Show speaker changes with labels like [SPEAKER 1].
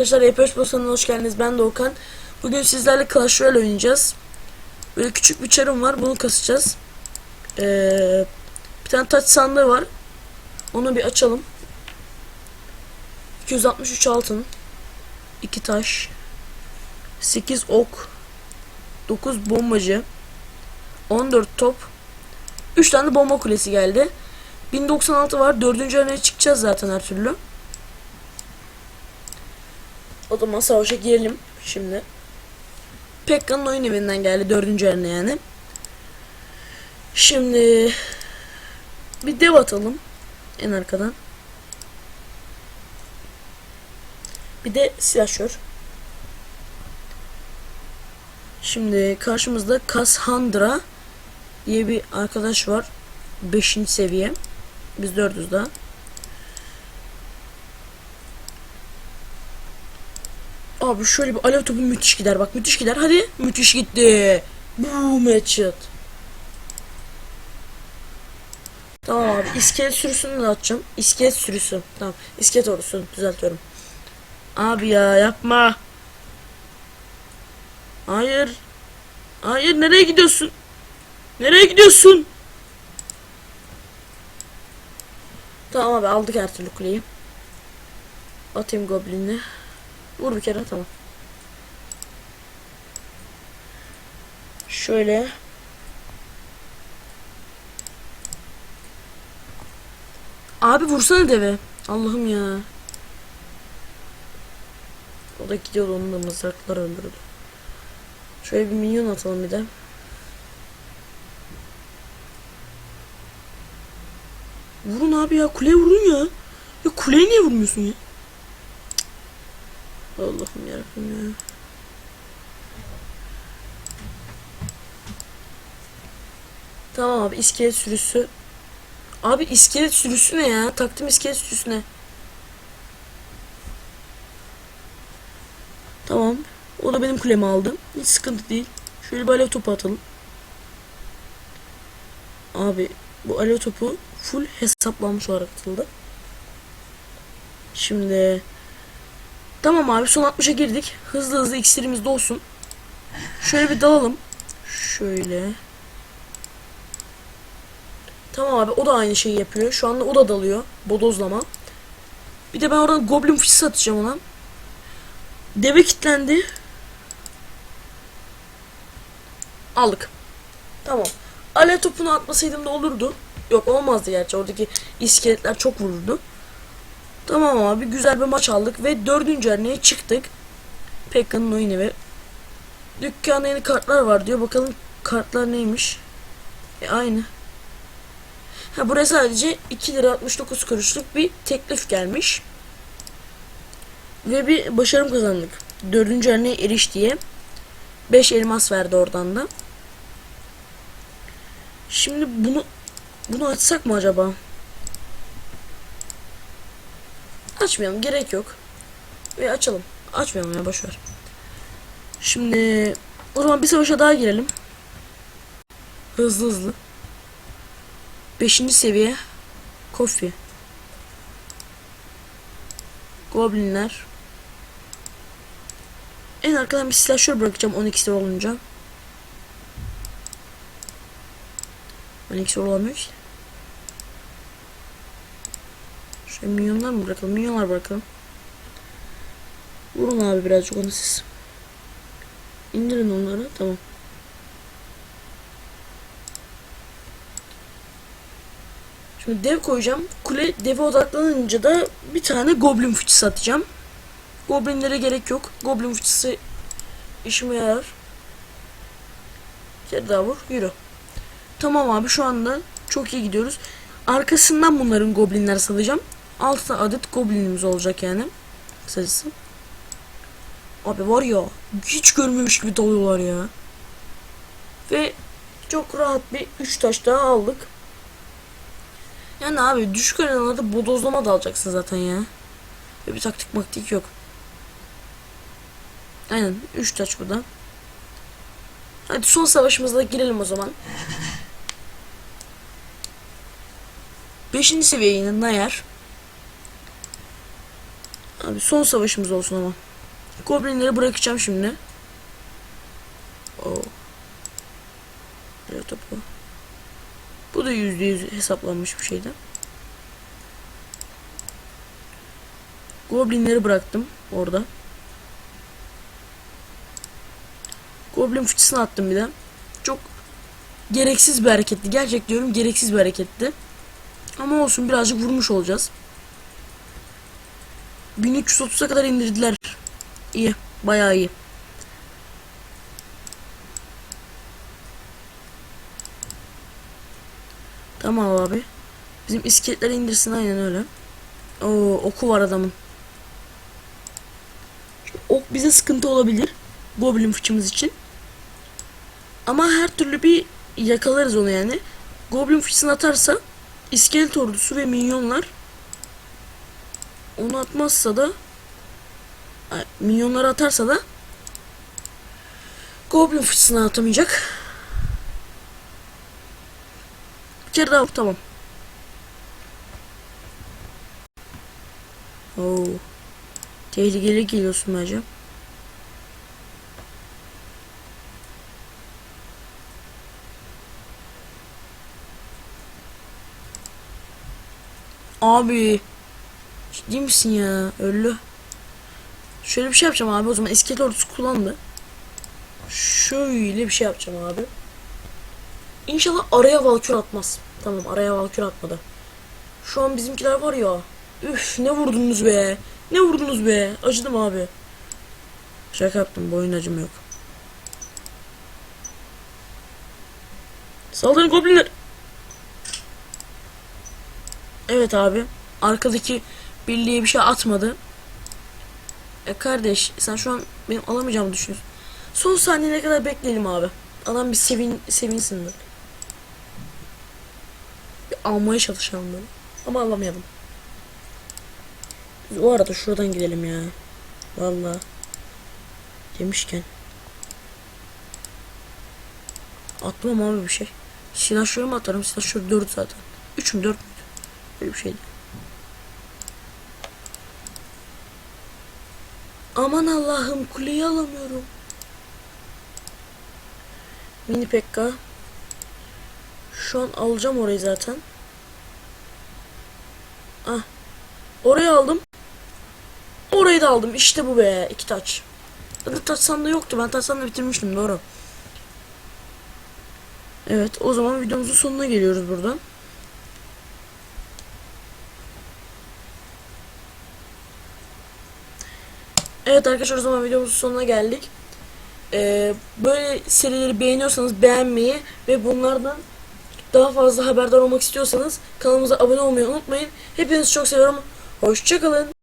[SPEAKER 1] Arkadaşlar Yapış Bosan'a hoş geldiniz. Ben Doğukan. Bugün sizlerle Clash Royale oynayacağız. Böyle küçük bir çarım var. Bunu kasacağız. Ee, bir tane taç sandığı var. Onu bir açalım. 263 altın. 2 taş. 8 ok. 9 bombacı. 14 top. 3 tane bomba kulesi geldi. 1096 var. 4. arenaya çıkacağız zaten her türlü. O zaman savaşa girelim şimdi. Pekka'nın oyun evinden geldi dördüncü yerine yani. Şimdi bir dev atalım en arkadan. Bir de silahşör. Şimdi karşımızda Cassandra diye bir arkadaş var. 5. seviye. Biz dördüz daha. Abi şöyle bir alev topu müthiş gider bak müthiş gider hadi müthiş gitti. Boom headshot. Tamam abi iskelet sürüsünü de atacağım. İskelet sürüsü. Tamam iskelet ordusu düzeltiyorum. Abi ya yapma. Hayır. Hayır nereye gidiyorsun? Nereye gidiyorsun? Tamam abi aldık her türlü kuleyi. Atayım goblin'i. Vur bir kere tamam. Şöyle. Abi vursana deve. Allah'ım ya. O da gidiyordu onu da mızraklar öldürdü. Şöyle bir minyon atalım bir de. Vurun abi ya kuleye vurun ya. Ya kuleye niye vurmuyorsun ya? Allah'ım yarabbim ya. Tamam abi iskelet sürüsü. Abi iskelet sürüsü ne ya? Taktım iskelet sürüsü ne? Tamam. O da benim kulemi aldı. Hiç sıkıntı değil. Şöyle bir alev topu atalım. Abi bu alev topu full hesaplanmış olarak atıldı. Şimdi Tamam abi son 60'a girdik. Hızlı hızlı iksirimiz de olsun. Şöyle bir dalalım. Şöyle. Tamam abi o da aynı şeyi yapıyor. Şu anda o da dalıyor. Bodozlama. Bir de ben oradan goblin fıçısı atacağım ona. Deve kilitlendi. Aldık. Tamam. Ale topunu atmasaydım da olurdu. Yok olmazdı gerçi. Oradaki iskeletler çok vururdu. Tamam abi güzel bir maç aldık ve dördüncü arenaya çıktık. Pekka'nın oyunu ve dükkanda yeni kartlar var diyor. Bakalım kartlar neymiş. E aynı. Ha buraya sadece 2 lira 69 kuruşluk bir teklif gelmiş. Ve bir başarım kazandık. Dördüncü arenaya eriş diye. 5 elmas verdi oradan da. Şimdi bunu bunu açsak mı acaba? Açmayalım gerek yok. Ve açalım. Açmayalım ya boşver. Şimdi o zaman bir savaşa daha girelim. Hızlı hızlı. Beşinci seviye. Kofi. Goblinler. En arkadan bir slasher bırakacağım 12'si olunca. 12'si olamıyor ki. Şöyle milyonlar mı bırakalım? Milyonlar bırakalım. Vurun abi birazcık onu siz. İndirin onları. Tamam. Şimdi dev koyacağım. Kule deve odaklanınca da bir tane goblin fıçısı atacağım. Goblinlere gerek yok. Goblin fıçısı işime yarar. Bir daha vur. Yürü. Tamam abi şu anda çok iyi gidiyoruz. Arkasından bunların goblinler salacağım. 6 adet goblinimiz olacak yani. Kısacası. Abi var ya hiç görmemiş gibi dalıyorlar ya. Ve çok rahat bir 3 taş daha aldık. Yani abi düşük arenalarda bodozlama da alacaksın zaten ya. Ve bir taktik maktik yok. Aynen 3 taş burada. Hadi son savaşımıza girelim o zaman. 5. seviye yine Nayar. Abi son savaşımız olsun ama. Goblinleri bırakacağım şimdi. Oo. Evet topu. Bu da yüzde yüz hesaplanmış bir şeydi. Goblinleri bıraktım orada. Goblin fıçısını attım bir de. Çok gereksiz bir hareketti. Gerçek diyorum gereksiz bir hareketti. Ama olsun birazcık vurmuş olacağız. 1330'a kadar indirdiler. İyi. Bayağı iyi. Tamam abi. Bizim iskeletleri indirsin aynen öyle. Oo, oku var adamın. Ok bize sıkıntı olabilir. Goblin fıçımız için. Ama her türlü bir yakalarız onu yani. Goblin fıçısını atarsa iskelet ordusu ve minyonlar onu atmazsa da ay, minyonları atarsa da Goblin fıçısını atamayacak. Bir kere daha tamam. Oo. Tehlikeli geliyorsun bence. Abi. Ciddi misin ya? Öldü. Şöyle bir şey yapacağım abi o zaman iskelet ordusu kullandı. Şöyle bir şey yapacağım abi. İnşallah araya valkür atmaz. Tamam araya valkür atmadı. Şu an bizimkiler var ya. Üf ne vurdunuz be. Ne vurdunuz be. Acıdım abi. Şaka yaptım. Boyun acım yok. Saldırın goblinler. Evet abi. Arkadaki birliğe bir şey atmadı. E kardeş sen şu an benim alamayacağımı düşünüyorsun. Son saniyene kadar bekleyelim abi. Adam bir sevin sevinsin de. Bir almaya çalışalım böyle. Ama alamayalım. Biz o arada şuradan gidelim ya. Vallahi. Demişken. Atmam abi bir şey. Silahşörü mü atarım? Silahşör 4 zaten. 3 mü 4 mü? Böyle bir şeydi. Aman Allah'ım kuleyi alamıyorum. Mini Pekka. Şu an alacağım orayı zaten. Ah. Orayı aldım. Orayı da aldım. İşte bu be. iki taç. Adı taç sandığı yoktu. Ben taç sandığı bitirmiştim. Doğru. Evet. O zaman videomuzun sonuna geliyoruz buradan. Evet arkadaşlar o zaman videomuzun sonuna geldik. Ee, böyle serileri beğeniyorsanız beğenmeyi ve bunlardan daha fazla haberdar olmak istiyorsanız kanalımıza abone olmayı unutmayın. Hepinizi çok seviyorum. Hoşçakalın.